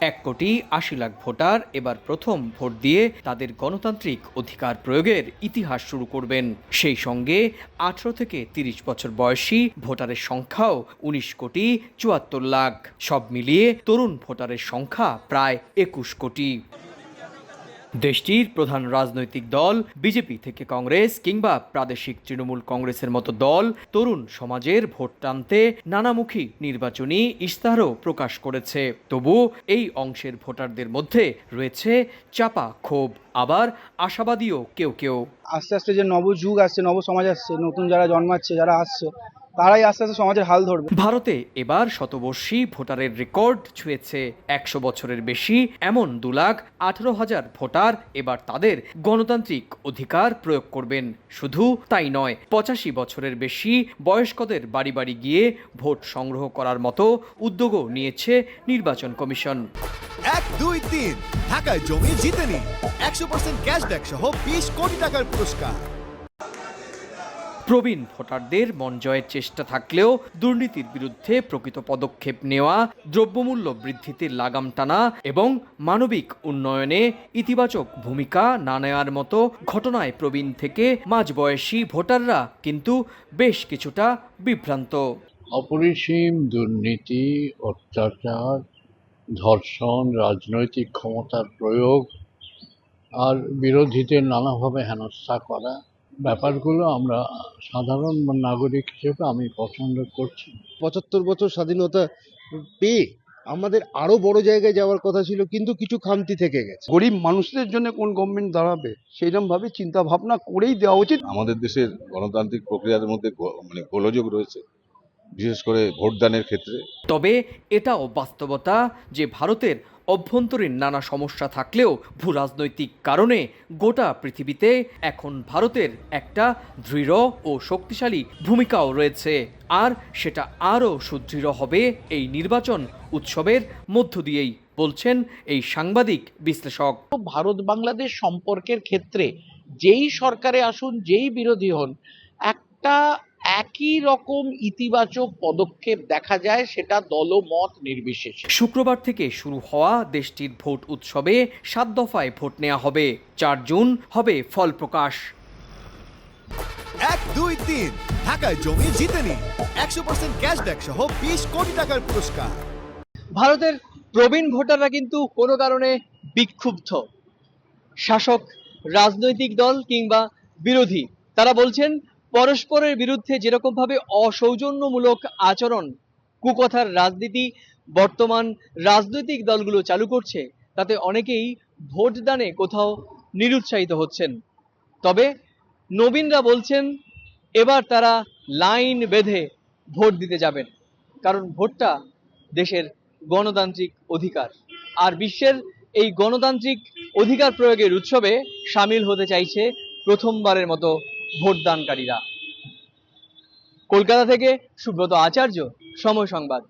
এক কোটি আশি লাখ ভোটার এবার প্রথম ভোট দিয়ে তাদের গণতান্ত্রিক অধিকার প্রয়োগের ইতিহাস শুরু করবেন। সেই সঙ্গে আঠারো থেকে তিরিশ বছর বয়সী ভোটারের সংখ্যাও উনিশ কোটি চুয়াত্তর লাখ। সব মিলিয়ে তরুণ ভোটারের সংখ্যা প্রায় একুশ কোটি। দেশটির প্রধান রাজনৈতিক দল বিজেপি থেকে কংগ্রেস কিংবা প্রাদেশিক তৃণমূল কংগ্রেসের মতো দল তরুণ সমাজের ভোট টানতে নানামুখী নির্বাচনী ইস্তাহারও প্রকাশ করেছে। তবু এই অংশের ভোটারদের মধ্যে রয়েছে চাপা ক্ষোভ, আবার আশাবাদীও কেউ কেউ। আস্তে আস্তে যে নবযুগ আসছে নব সমাজ আসছে, নতুন যারা জন্মাচ্ছে, যারা আসছে তারাই আস্তে আস্তে সমাজের হাল ধরবে। ভারতে এবার শতবর্ষী ভোটারের রেকর্ড ছুঁয়েছে একশো বছরের বেশি এমন দু লাখ আঠারো হাজার ভোটার এবার তাদের গণতান্ত্রিক অধিকার প্রয়োগ করবেন। শুধু তাই নয় পঁচাশি বছরের বেশি বয়স্কদের বাড়ি বাড়ি গিয়ে ভোট সংগ্রহ করার মতো উদ্যোগও নিয়েছে নির্বাচন কমিশন। এক দুই তিন ঢাকায় জমি জিতে নিন। একশো পার্সেন্ট ক্যাশব্যাক সহ বিশ কোটি টাকার পুরস্কার। প্রবীণ ভোটারদের মন জয়ের চেষ্টা থাকলেও দুর্নীতির বিরুদ্ধে প্রকৃত পদক্ষেপ নেওয়া, দ্রব্যমূল্য বৃদ্ধিতে লাগাম টানা এবং মানবিক উন্নয়নে ইতিবাচক ভূমিকা না নেওয়ার মতো ঘটনায় প্রবীণ থেকে মাঝবয়সী ভোটাররা কিন্তু বেশ কিছুটা বিভ্রান্ত। অপরিসীম দুর্নীতি, অত্যাচার, ধর্ষণ, রাজনৈতিক ক্ষমতার প্রয়োগ আর বিরোধীদের নানাভাবে হেনস্থা করা ব্যাপারগুলো আমরা সাধারণ নাগরিক হিসেবে আমি পছন্দ করছি। পঁচাত্তর বছর স্বাধীনতা পেয়ে আমাদের আরও বড় জায়গায় যাওয়ার কথা ছিল কিন্তু কিছু খামতি থেকে গেছে। গরিব মানুষদের জন্য কোন গভর্নমেন্ট দাঁড়াবে সেইরকম ভাবে চিন্তা ভাবনা করেই দেওয়া উচিত। আমাদের দেশের গণতান্ত্রিক প্রক্রিয়ার মধ্যে মানে গোলযোগ রয়েছে বিশেষ করে ভোটদানের ক্ষেত্রে। তবে এটাও বাস্তবতা যে ভারতের অভ্যন্তরীণ নানা সমস্যা থাকলেও ভূ রাজনৈতিক কারণে গোটা পৃথিবীতে এখন ভারতের একটা দৃঢ় ও শক্তিশালী ভূমিকাও রয়েছে। আর সেটা আরও সুদৃঢ় হবে এই নির্বাচন উৎসবের মধ্য দিয়েই, বলছেন এই সাংবাদিক বিশ্লেষক। ভারত বাংলাদেশ সম্পর্কের ক্ষেত্রে যেই সরকারে আসুন, যেই বিরোধী হন, একটা একই রকম ইতিবাচক পদক্ষেপ দেখা যায় সেটা দলমত নির্বিশেষে। শুক্রবার থেকে শুরু হওয়া দেশটির ভোট উৎসবে সাত দফায় ভোট নেওয়া হবে। চার জুন হবে ফল প্রকাশ। এক দুই তিন। ঢাকায় জমি জিতে নিন। একশো পার্সেন্ট ক্যাশব্যাক সহ বিশ কোটি টাকার পুরস্কার। ভারতের প্রবীণ ভোটাররা কিন্তু কোনো কারণে বিক্ষুব্ধ। শাসক রাজনৈতিক দল কিংবা বিরোধী তারা বলছেন পরস্পরের বিরুদ্ধে যেরকমভাবে অসৌজন্যমূলক আচরণ, কুকথার রাজনীতি, বর্তমান রাজনৈতিক দলগুলো চালু করছে, তাতে অনেকেই ভোটদানে কোথাও নিরুৎসাহিত হচ্ছেন। তবে নবীনরা বলছেন, এবার তারা লাইন বেঁধে ভোট দিতে যাবেন, কারণ ভোটটা দেশের গণতান্ত্রিক অধিকার। আর বিশ্বের এই গণতান্ত্রিক অধিকার প্রয়োগের উৎসবে সামিল হতে চাইছে প্রথমবারের মতো ভোটদানকারীরা। কলকাতা থেকে সুব্রত আচার্য সময় সংবাদ।